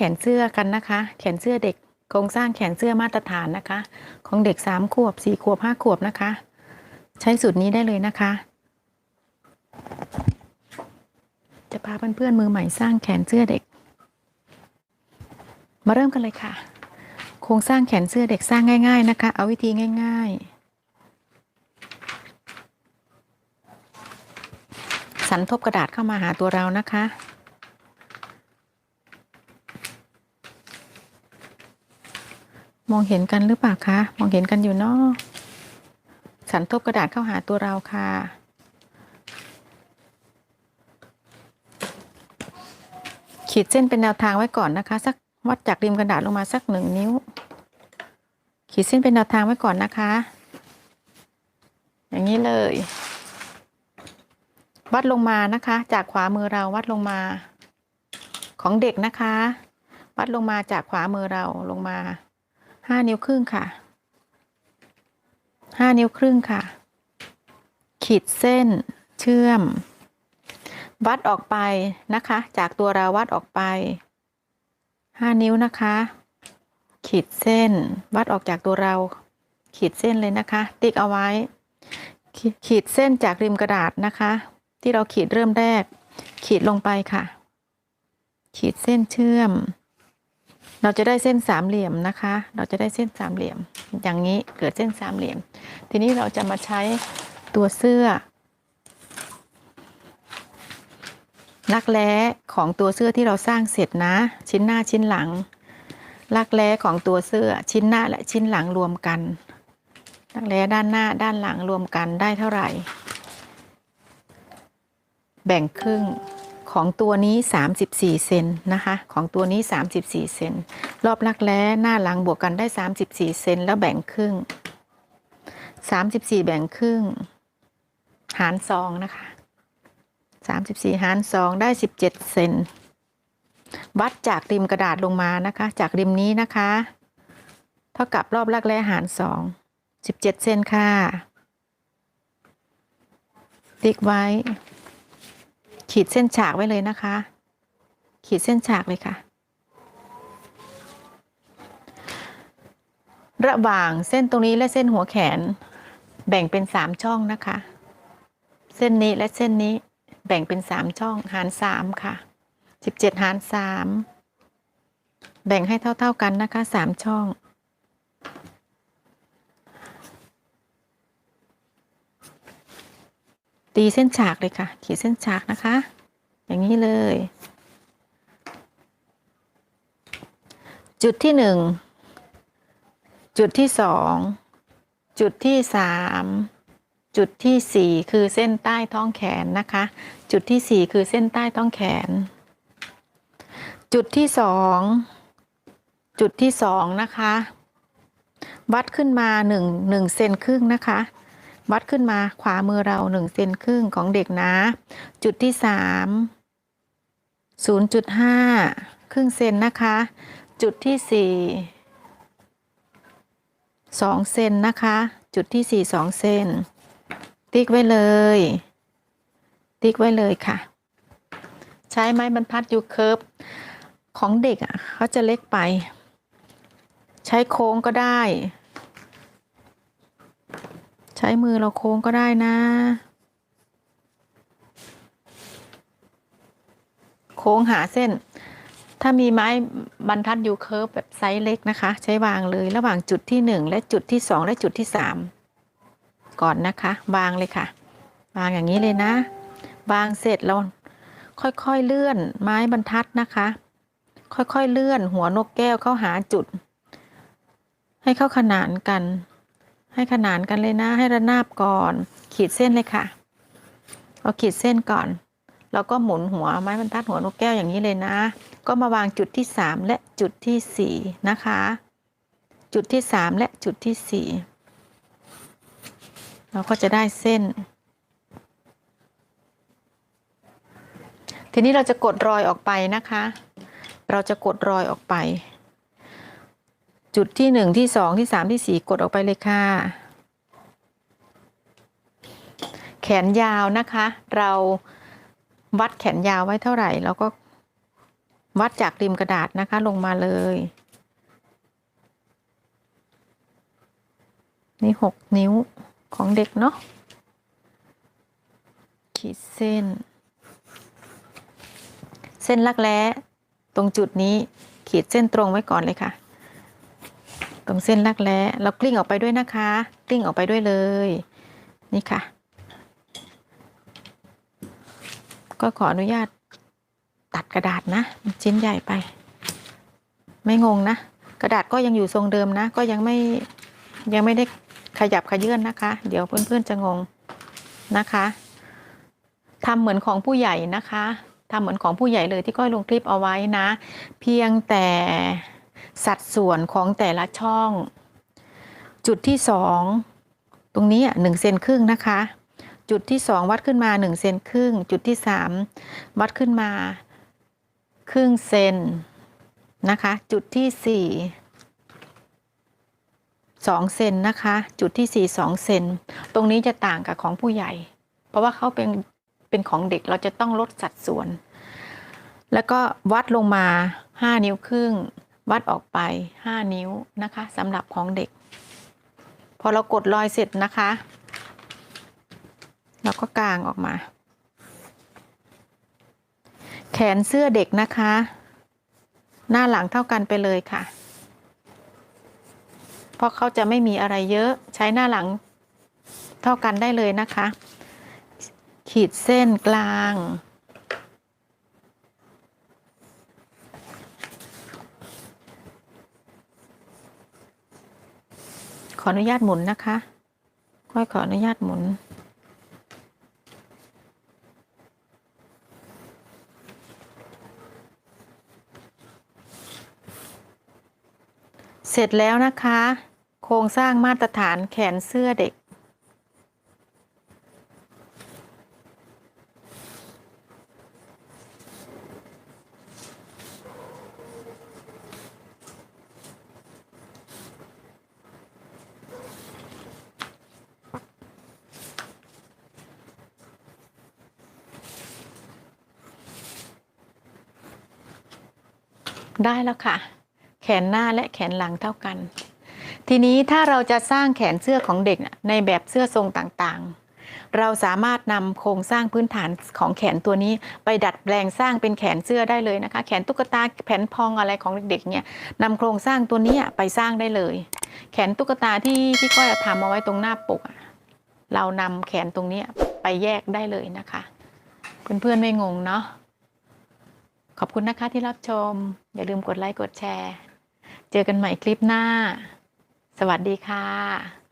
แขนเสื้อกันนะคะ แขนเสื้อเด็กโครงสร้างแขนเสื้อมาตรฐานนะคะ ของเด็กสามขวบสี่ขวบห้าขวบนะคะ ใช้สูตรนี้ได้เลยนะคะ จะพาเพื่อนๆมือใหม่สร้างแขนเสื้อเด็ก มาเริ่มกันเลยค่ะ โครงสร้างแขนเสื้อเด็กสร้างง่าย ๆนะคะ เอาวิธีง่าย ๆ สันทบกระดาษเข้ามาหาตัวเรานะคะ มองเห็นกันหรือเปล่าคะ มองเห็นกันอยู่เนาะสันทบกระดาษเข้าหาตัวเราค่ะ ขีดเส้นเป็นแนวทางไว้ก่อนนะคะ สักวัดจากริมกระดาษลงมาสักหนึ่งนิ้ว ขีดเส้นเป็นแนวทางไว้ก่อนนะคะ อย่างนี้เลย วัดลงมานะคะ จากขวามือเราวัดลงมา ของเด็กนะคะ วัดลงมาจากขวามือเราลงมา ห้านิ้วครึ่งค่ะห้านิ้วครึ่งค่ะ ขีดเส้นเชื่อม วัดออกไปนะคะ จากตัวเราวัดออกไปห้านิ้วนะคะ ขีดเส้น วัดออกจากตัวเรา ขีดเส้นเลยนะคะ ติ๊กเอาไว้ขขีดเส้นจากริมกระดาษนะคะ ที่เราขีดเริ่มแรก ขีดลงไปค่ะ ขีดเส้นเชื่อม เราจะได้เส้นสามเหลี่ยมนะคะ เราจะได้เส้นสามเหลี่ยม อย่างนี้เกิดเส้นสามเหลี่ยม ทีนี้เราจะมาใช้ตัวเสื้อลักแร้ของตัวเสื้อที่เราสร้างเสร็จนะ ชิ้นหน้าชิ้นหลังลักแร้ของตัวเสื้อชิ้นหน้าและชิ้นหลังรวมกันลักแร้ด้านหน้าด้านหลังรวมกันได้เท่าไหร่ แบ่งครึ่ง ของตัวนี้ 34 เซนนะคะ ของตัวนี้ 34 เซนรอบลักแร้หน้าหลังบวกกันได้ 34 เซนแล้วแบ่งครึ่ง 34 แบ่งครึ่ง หารสองนะคะ 34 หาร2ได้ 17 เซนวัดจากริมกระดาษลงมานะคะ จากริมนี้นะคะ เท่ากับรอบลักแร้หาร2 17 เซนค่ะ ติ๊กไว้ ขีดเส้นฉากไว้เลยนะคะ ขีดเส้นฉากเลยค่ะ ระหว่างเส้นตรงนี้และเส้นหัวแขน แบ่งเป็นสามช่องนะคะ เส้นนี้และเส้นนี้แบ่งเป็นสามช่องหารสามค่ะสิบเจ็ดหารสามแบ่งให้เท่า ๆกันนะคะสามช่อง ตีเส้นฉากเลยค่ะ ขีดเส้นฉากนะคะ อย่างนี้เลย จุดที่หนึ่งจุดที่สองจุดที่สามจุดที่สี่คือเส้นใต้ท้องแขนนะคะ จุดที่สี่คือเส้นใต้ท้องแขน จุดที่สองจุดที่สองนะคะ วัดขึ้นมาหนึ่งหนึ่งเซนครึ่งนะคะ วัดขึ้นมาขวามือเราหนึ่งเซนครึ่งของเด็กนะ จุดที่สามศูนย์จุดห้าครึ่งเซนนะคะ จุดที่สี่สองเซนนะคะ จุดที่สี่สองเซน ติ๊กไว้เลย ติ๊กไว้เลยค่ะ ใช้ไม้บรรทัดยูเคิร์ฟของเด็กอะเขาจะเล็กไป ใช้โค้งก็ได้ ใช้มือเราโค้งก็ได้นะ โค้งหาเส้น ถ้ามีไม้บรรทัดยูเคิร์ฟแบบไซส์เล็กนะคะ ใช้วางเลยระหว่างจุดที่หนึ่งและจุดที่สองและจุดที่สามก่อนนะคะ วางเลยค่ะ วางอย่างนี้เลยนะ วางเสร็จเราค่อยๆเลื่อนไม้บรรทัดนะคะ ค่อยๆเลื่อนหัวนกแก้วเข้าหาจุด ให้เข้าขนานกัน ให้ขนานกันเลยนะให้ระนาบก่อน ขีดเส้นเลยค่ะเอาขีดเส้นก่อน แล้วก็หมุนหัวไม้บรรทัดหัวนกแก้วอย่างนี้เลยนะ ก็มาวางจุดที่สามและจุดที่สี่นะคะ จุดที่สามและจุดที่สี่เราก็จะได้เส้น ทีนี้เราจะกดรอยออกไปนะคะ เราจะกดรอยออกไป จุดที่หนึ่งที่สองที่สามที่สี่กดออกไปเลยค่ะ แขนยาวนะคะ เราวัดแขนยาวไว้เท่าไหร่เราก็วัดจากริมกระดาษนะคะลงมาเลย นี่หกนิ้วของเด็กเนาะขีดเส้น เส้นลักแร้ตรงจุดนี้ขีดเส้นตรงไว้ก่อนเลยค่ะ ตรงเส้นลักแร้เรากลิ้งออกไปด้วยนะคะ กลิ้งออกไปด้วยเลย นี่ค่ะ ก็ขออนุญาตตัดกระดาษนะมันชิ้นใหญ่ไป ไม่งงนะ กระดาษก็ยังอยู่ทรงเดิมนะ ก็ยังไม่ยังไม่ได้ขยับขยื่นนะคะ เดี๋ยวเพื่อนๆจะงงนะคะทำเหมือนของผู้ใหญ่นะคะทำเหมือนของผู้ใหญ่เลยที่ก้อยลงคลิปเอาไว้นะ เพียงแต่ สัดส่วนของแต่ละช่อง จุดที่สองตรงนี้หนึ่งเซนครึ่งนะคะ จุดที่สองวัดขึ้นมาหนึ่งเซนครึ่ง จุดที่สามวัดขึ้นมาครึ่งเซนนะคะ จุดที่สี่สองเซนนะคะ จุดที่สี่สองเซนตรงนี้จะต่างกับของผู้ใหญ่ เพราะว่าเขาเป็นเป็นของเด็กเราจะต้องลดสัดส่วน แล้วก็วัดลงมา5นิ้วครึ่ง วัดออกไป 5 นิ้วนะคะสำหรับของเด็ก พอเรากดรอยเสร็จนะคะ เราก็กางออกมา แขนเสื้อเด็กนะคะ หน้าหลังเท่ากันไปเลยค่ะ เพราะเขาจะไม่มีอะไรเยอะใช้หน้าหลังเท่ากันได้เลยนะคะ ขีดเส้นกลาง ขออนุญาตหมุนนะคะ ค่อยขออนุญาตหมุน เสร็จแล้วนะคะ โครงสร้างมาตรฐานแขนเสื้อเด็ก ได้แล้วค่ะ แขนหน้าและแขนหลังเท่ากัน ทีนี้ถ้าเราจะสร้างแขนเสื้อของเด็กในแบบเสื้อทรงต่างๆ เราสามารถนำโครงสร้างพื้นฐานของแขนตัวนี้ ไปดัดแปลงสร้างเป็นแขนเสื้อได้เลยนะคะ แขนตุ๊กตาแผ่นพองอะไรของเด็กๆเนี่ยนำโครงสร้างตัวนี้ไปสร้างได้เลย แขนตุ๊กตาที่ที่ก้อยทำเอาไว้ตรงหน้าปกเรานำแขนตรงนี้ไปแยกได้เลยนะคะ เพื่อนๆไม่งงเนาะ ขอบคุณนะคะที่รับชม อย่าลืมกดไลค์กดแชร์ เจอกันใหม่คลิปหน้า สวัสดีค่ะ